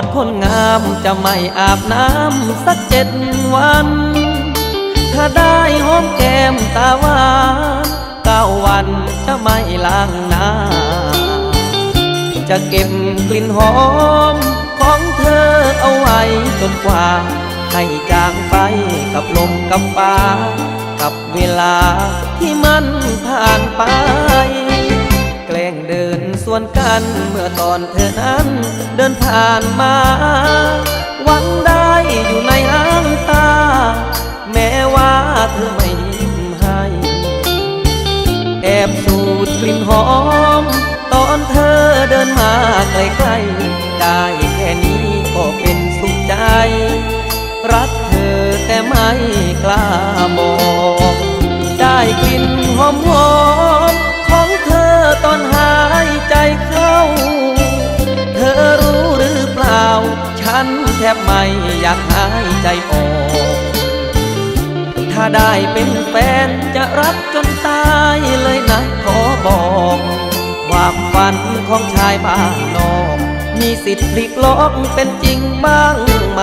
อดคนงามจะไม่อาบน้ำสักเจ็ดวัน ถ้าได้หอมแก้มตาหวานเก้าวันจะไม่ล้างหน้า จะเก็บกลิ่นหอมของเธอเอาไว้จนกว่า ให้จางไปกับลมกับฟ้า กับเวลาที่มันผ่านไป วนกันเมื่อตอนเธอนั้นเดินผ่านมา หวังได้อยู่ในอ้างตา แม้ว่าเธอไม่ยิ้มให้ แอบสูดกลิ่นหอม ตอนเธอเดินมาใกล้ๆได้แค่นี้ก็เป็นสุขใจ รักเธอแต่ไม่กล้ามอง ได้กลิ่นหอมหอม แทบไม่อยากหายใจออก ถ้าได้เป็นแฟนจะรักจนตายเลยนะขอบอก ความฝันของชายบ้านนอก มีสิทธิ์พลิกล็อกเป็นจริงบ้างไหม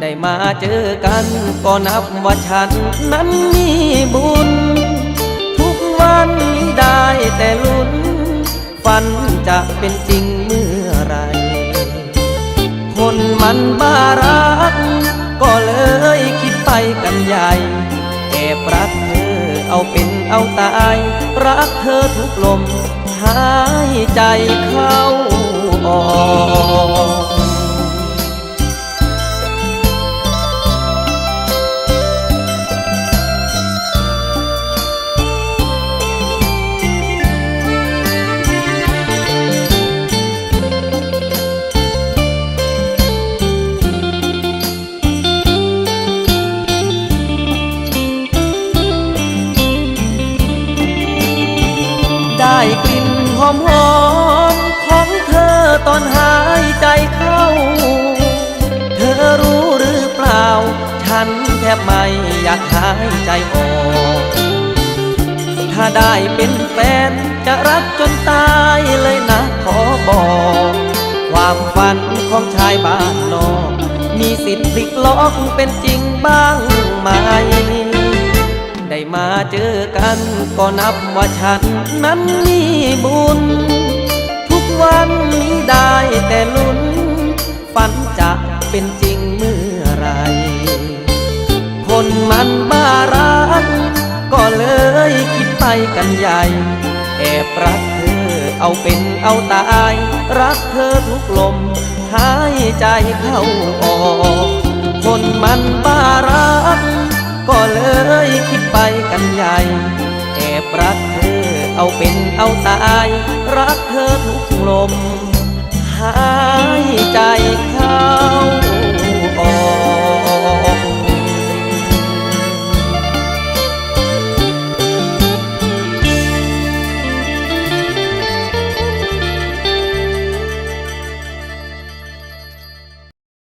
ได้มาเจอกันก็นับว่าฉันนั้นมีบุญ ทุกวันได้แต่ลุ้น ฝันจะเป็นจริงเมื่อ นมันบ้ารัก ก็เลยคิดไปกันใหญ่แอบรักเธอเอาเป็นเอาตาย รักเธอทุกลมหายใจ กลิ่นหอมหอมของเธอตอนหายใจเข้า เธอรู้หรือเปล่า ฉันแทบไม่อยากหายใจออก ถ้าได้เป็นแฟนจะรักจนตายเลยนะขอบอก ความฝันของชายบ้านนอก มีสิทธิ์พลิกล็อกเป็นจริงบ้างไหม ได้มาเจอกัน ก็นับว่าฉันนั้นมีบุญ ทุกวันนี้ได้แต่ลุ้น ฝันจะเป็นจริงเมื่อไร คนมันบ้ารักก็เลยคิดไปกันใหญ่ แอบรักเธอเอาเป็นเอาตาย รักเธอทุกลมหายใจเข้าออก รักเธอเอาเป็นเอาตาย รักเธอทุกลม หายใจเข้า